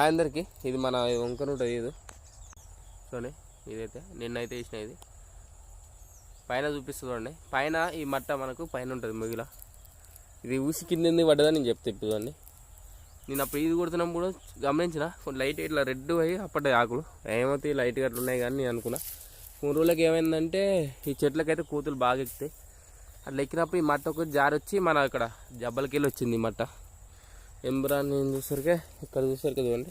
అందరికీ ఇది మన వంకన ఉంటుంది ఇది చూడండి ఇదైతే నిన్నైతే వేసిన ఇది. పైన చూపిస్తుంది చూడండి. పైన ఈ మట్ట మనకు పైన ఉంటుంది మిగిల. ఇది ఊసి కింద పడ్డదని నేను చెప్తే ఇప్పుడు చూడండి. నేను అప్పుడు ఇది కొడుతున్నప్పుడు గమనించిన? కొంచెం లైట్ ఇట్లా రెడ్ అయ్యి అప్పటి ఆకులు. ఏమైతే లైట్గా అట్లా ఉన్నాయి కానీ నేను అనుకున్నా. మూడు రోజులకి ఏమైందంటే ఈ చెట్లకైతే కూతులు బాగా ఎక్కుతాయి. అట్లా ఎక్కినప్పుడు ఈ మట్ట ఒకటి జారొచ్చి మన ఇక్కడ జబ్బలకి వెళ్ళి వచ్చింది ఈ మట్ట. ఎంబ్రాన్ నేను చూసరికే ఇక్కడ చూసరికి చూడండి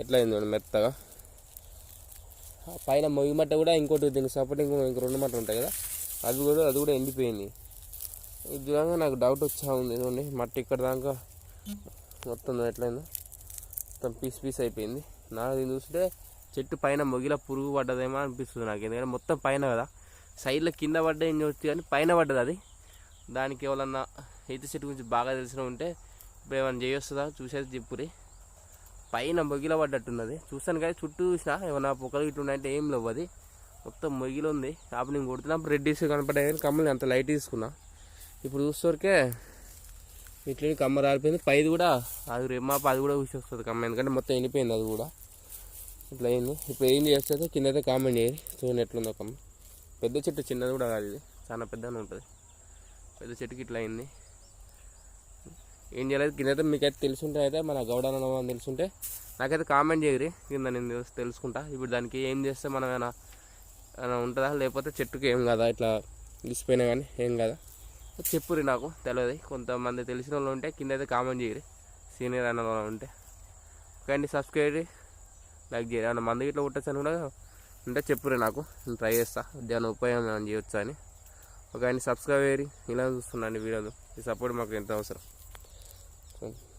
ఎట్లా అయింది చూడండి మెత్తగా. పైన మొయ్యి మట్ట కూడా ఇంకోటి దీనికి సపోర్ట్ ఇంకో ఇంకో రెండు మట్ట ఉంటాయి కదా. అది కూడా అది కూడా ఎండిపోయింది. ఇది చూడంగా నాకు డౌట్ వచ్చా ఉంది. చూడండి మట్టి ఇక్కడ దాకా మొత్తం ఎట్లయిందో మొత్తం పీస్ పీస్ అయిపోయింది. నాకు దీన్ని చూస్తే చెట్టు పైన మొగిల పురుగు పడ్డదేమో అనిపిస్తుంది నాకు. ఎందుకంటే మొత్తం పైన కదా. సైడ్లో కింద పడ్డ ఏం చూస్తే కానీ పైన పడ్డది అది. దానికి ఎవరన్నా ఈత చెట్టు గురించి బాగా తెలిసిన ఉంటే ఇప్పుడు ఏమైనా చేయొస్తుందా? చూసేది చెప్పురి. పైన మొగిల పడ్డట్టున్నది. చూస్తాను కానీ చుట్టూ చూసినా ఏమైనా పొక్కలు ఇట్లా ఉన్నాయంటే ఏం లేవు అది మొత్తం మొగిలి ఉంది. అప్పుడు నేను కొడుతున్నప్పుడు రెడ్డిస్ కనపడే కమ్మలు కమ్మని అంత లైట్ తీసుకున్నా. ఇప్పుడు చూసేవరకే ఇట్లా కమ్మ రాలిపోయింది. పైది కూడా అది రేమాప అది కూడా చూసి వస్తుంది కమ్మ. ఎందుకంటే మొత్తం ఎండిపోయింది అది కూడా. ఇట్లా అయింది. ఇప్పుడు ఏం చేస్తే కింద అయితే కామెంట్ చేయాలి చూడండి ఎట్లుందో కమ్మ. పెద్ద చెట్టు చిన్నది కూడా కాదు ఇది. చాలా పెద్దగా ఉంటుంది. పెద్ద చెట్టుకి ఇట్లా అయింది. ఏం చేయలేదు కింద అయితే మీకైతే తెలుసుంటే అయితే మన గౌడ అని తెలుసుంటే నాకైతే కామెంట్ చేయరు. కింద నేను తెలుసుకుంటా. ఇప్పుడు దానికి ఏం చేస్తే మనం ఏమైనా ఉంటుందా? లేకపోతే చెట్టుకి ఏం కదా? ఇట్లా ఇసిపోయినా కానీ ఏం కదా? చెప్పురి నాకు తెలియదు కొంతమంది తెలిసిన వాళ్ళు ఉంటే కింద అయితే కామెంట్ చేయరు. సీనియర్ అన్న వాళ్ళు ఉంటే. కానీ సబ్స్క్రైబ్ లైక్ చేయరు ఏమన్నా మంది ఇట్లా కొట్టచ్చు కూడా ఉంటే చెప్పురి నాకు. నేను ట్రై చేస్తా. దాని ఉపయోగం ఏమైనా చేయొచ్చా అని. ఒక ఆయన సబ్స్క్రైబ్ చేయరు ఇలా చూస్తున్నాను వీడియోలు. ఈ సపోర్ట్ మాకు ఎంత అవసరం? Thank you.